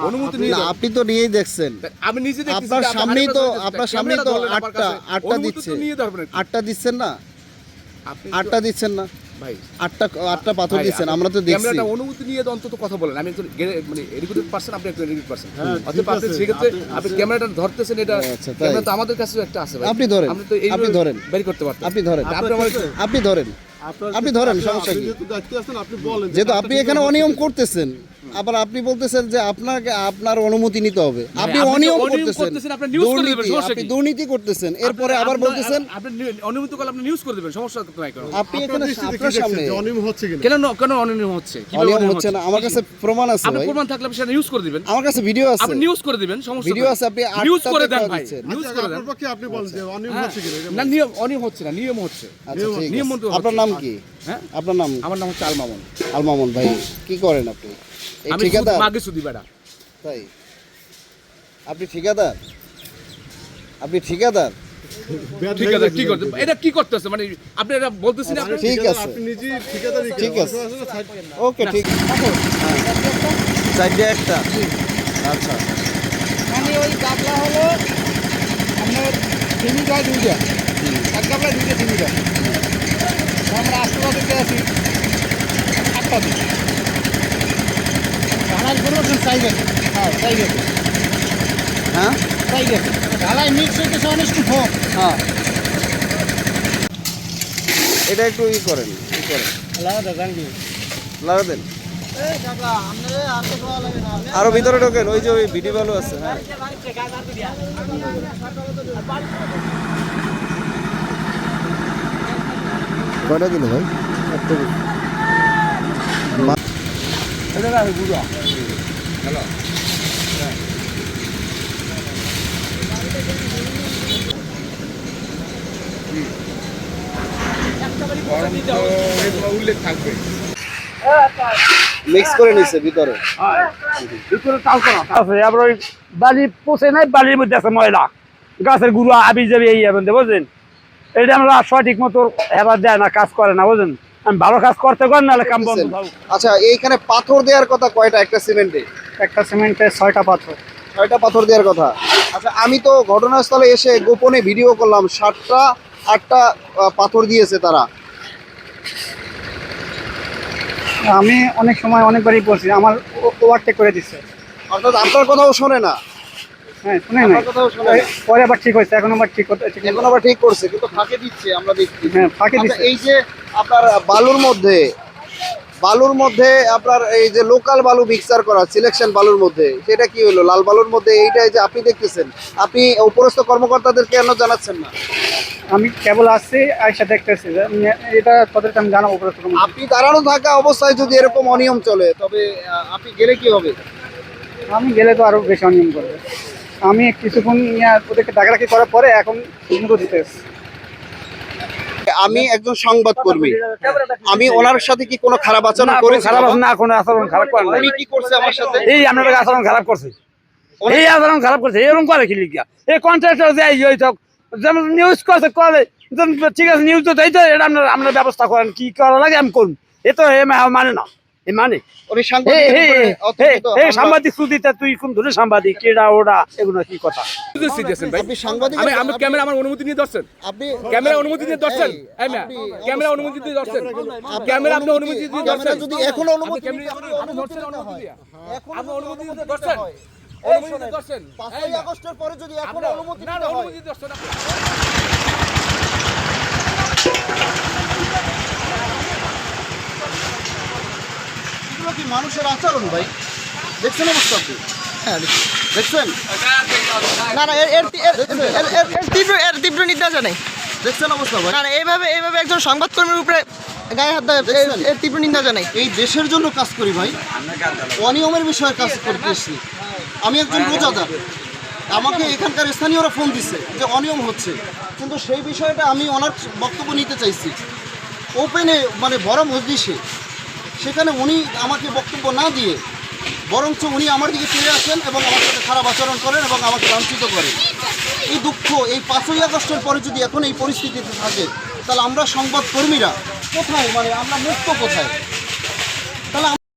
অনুমতি নিয়ে না, আপনি তো নিয়েই দেখছেন। আমি নিজে দেখতেছি আপনার যে সামনেই তো আপনার সামনেই তো আমার আটটা কাছে। আটটা অনুমতি তো দিচ্ছে। নিয়ে ধরবেন একটু। আটটা দিচ্ছেন না? আপনি আটটা দিচ্ছেন না? ভাই আটটা আটটা পাথর ভাই, দিচ্ছেন আপনি আমরা তো দেখছি। ক্যামেরাটা অনুমতি নিয়ে তো অন্তত কথা বলেন। আমি একজন গে- মানে এডুকেটেড পার্সন আপনি একজন এডুকেটেড পার্সন হ্যাঁ, অতএব আপনি সেক্ষেত্রে আপনি- আপনি ক্যামেরাটা ধরতেছেন এটা আচ্ছা, তাই। ক্যামেরা তো আমাদের কাছেও একটা আছে ভাই। আপনি ধরেন, আপনি তো এই আপনি ধরেন। বের করতে পারতেন। আপনি ধরেন। আপনি আমার আপনি ধরেন। আপনি ধরেন, আপনি- সমস্যা কি? যেহেতু দায়িত্বে আছেন, আপনি বলেন যে যেহেতু আপনি এখানে অনিয়ম করতেছেন। আবার আপনি বলতেছেন যে আপনাকে আপনার অনুমতি নিতে হবে। আপনি আপনি অনিয়ম করতেছেন। আপনি news করে দেবেন, দুর্নীতি সমস্যা আপনি দুর্নীতি করতেছেন। এরপরে আবার বলতেছেন আপনি অনুমতি করলে আপনি নিউজ করে দেবেন সমস্যা তো নাই কারণ আপনি এখানে আপনার সামনে অনিয়ম হচ্ছে কিনা? কেন কেন অনিয়ম হচ্ছে? অনিয়ম হচ্ছে না। আমার কাছে প্রমাণ আছে আপনি প্রমাণ থাকলে আপনি সেটা নিউজ করে দিবেন। আমার কাছে ভিডিও আছে। আপনি নিউজ করে দিবেন সমস্যা ভিডিও আছে আপনি নিউজ করে দেন ভাই। নিউজ আচ্ছা, করে দেন। আপনার পক্ষে আপনি বলেন যে অনিয়ম হ্যাঁ। হচ্ছে কিনা, না নিয়ম অনিয়ম হচ্ছে না নিয়ম হচ্ছে। আচ্ছা নিয়ম আপনার নাম কি? হ্যাঁ? আপনার নাম আমার নাম হচ্ছে আল মামুন আল মামুন ভাই কি করেন আপনি? আমি ঠিকাদার? মাগে সুদি বেড়া। তাই? আপনি ঠিকাদার? আপনি ঠিকাদার? ঠিক আছে কি করতে এটা কি করতেছে? মানে আপনি এটা বলতেছেন আপনি ঠিক আছে। আপনি নিজেই ঠিকাদারই ঠিক আছে। ওকে ঠিক চারটে একটা। আচ্ছা। মানে ওই গাবলা হলো আপনার চিনি যায় দুইটা। এক গাবলা দুইটা চিনি যায়। আমরা আশীর্বাদে আছি? আটটা দিন গেছে। হ্যাঁ চাই গেছে। হ্যাঁ? চাই গেছে। ঢালাই মিক্স হইতেছে অনেক হোক হ্যাঁ। এটা একটু ই করেন ই করেন। লাগা দেন। লাগে না। আরও ভিতরে ঢোকেন ওই যে ওই ভিডি ভালো আছে হ্যাঁ। কয়টা দিল ভাই? একটা দিল। এটা গুড়া। হ্যালো। উল্লেখ থাকবে মিক্স করে নিছে ভিতরে। আছে আবার ওই বালি পচে নাই বালির মধ্যে আছে ময়লা। গাছের গুঁড়ো আবি যাবি এই এবার বুঝলেন? এটা আমরা সঠিক মতো এবার দেয় না কাজ করে না বুঝলেন? আমি ভালো কাজ করতে পারি নাহলে কাম বন্ধ। আচ্ছা এইখানে পাথর দেওয়ার কথা কয়টা? একটা সিমেন্টে? একটা সিমেন্টে ছয়টা পাথর। ছয়টা পাথর দেওয়ার কথা। আচ্ছা আমি তো ঘটনাস্থলে এসে গোপনে ভিডিও করলাম সাতটা আটটা পাথর দিয়েছে তারা। আমি অনেক সময় অনেকবারই বলছি আমার ওভারটেক করে দিচ্ছে অর্থাৎ আপনার কথাও শোনে না। হ্যাঁ শুনে নাই। পরে আবার ঠিক হয়েছে এখন আবার ঠিক এখন আবার ঠিক করছে কিন্তু ফাঁকে দিচ্ছে আমরা দেখছি। হ্যাঁ ফাঁকে আচ্ছা, দিচ্ছে। এই যে আপনার বালুর মধ্যে বালুর মধ্যে আপনার এই যে লোকাল বালু মিক্সার করা সিলেকশন বালুর মধ্যে সেটা কি হলো? লাল বালুর মধ্যে এইটাই যে আপনি দেখতেছেন আপনি উপরস্থ কর্মকর্তাদের কেন জানাচ্ছেন না? আমি কেবল আসছি আয়সা দেখতেছি। এটা তাদেরকে আমি জানাব উপরে থেকে। আপনি দাঁড়ানো থাকা অবস্থায় যদি এরকম অনিয়ম চলে তবে আপনি গেলে কি হবে? আমি গেলে তো আরও বেশি অনিয়ম করবে। আমি কিছুক্ষণ ওদেরকে ডাকাডাকি করার পরে এখন দিতে আমি একজন সংবাদ কর্মী আমি ওনার সাথে কি কোনো খারাপ আচরণ করেছি? খারাপ? না কোনো আচরণ খারাপ করেন। উনি কি করছে আমার সাথে? এই আপনার আচরণ খারাপ করছে। এই আচরণ খারাপ করছে এরকম করে কি লিখিয়া? এই কন্ট্রাক্টর যে এই ওই তো যেমন নিউজ করছে করে যেমন ঠিক আছে নিউজ তো দেয় তো এটা আপনার আপনার ব্যবস্থা করেন কি করা লাগে আমি করুন। এ তো এ মানে না। মানে? সাংবাদিক সুদিতে তুই কোন ধরে সাংবাদিক? কেডা ওডা এগুলো কি কথা? ভাই? আমি আমি ক্যামেরা আমার অনুমতি নিয়ে ধরছেন। আপনি ক্যামেরা অনুমতি মিয়া, আপনি ক্যামেরা অনুমতি দিয়ে ধরছেন। ক্যামেরা আপনি অনুমতি দিয়ে ক্যামেরা যদি এখনও অনুমতি অনুমতি দিয়ে আপনি অনুমতি দিয়ে অনুমতি আগস্টের পরে যদি এখনও অনুমতি না, হয় অনুমতি দিয়ে এগুলো কি মানুষের আচরণ ভাই? দেখছেন অবস্থা আপনি? হ্যাঁ দেখছেন? না না এর তীব্র এর দেখছেন অবস্থা ভাই? না না এইভাবে এইভাবে একজন সংবাদকর্মীর উপরে গায়ে হাত দেয় এর- এর তীব্র নিন্দা জানাই। এই দেশের জন্য কাজ করি ভাই। অনিয়মের বিষয়ে কাজ করতে এসেছি আমি একজন রোজাদার। আমাকে এখানকার স্থানীয়রা ফোন দিচ্ছে যে অনিয়ম হচ্ছে। কিন্তু সেই বিষয়টা আমি ওনার বক্তব্য নিতে চাইছি। ওপেনে মানে বড় মজলিসে সেখানে উনি আমাকে বক্তব্য না দিয়ে বরঞ্চ উনি আমার দিকে ফিরে আসেন এবং আমার সাথে খারাপ আচরণ করেন এবং আমাকে লাঞ্ছিত করেন। এই দুঃখ, এই পাঁচই আগস্টের পরে যদি এখন এই পরিস্থিতিতে থাকে, তাহলে আমরা সংবাদকর্মীরা কোথায়? মানে আমরা মুক্ত কোথায়?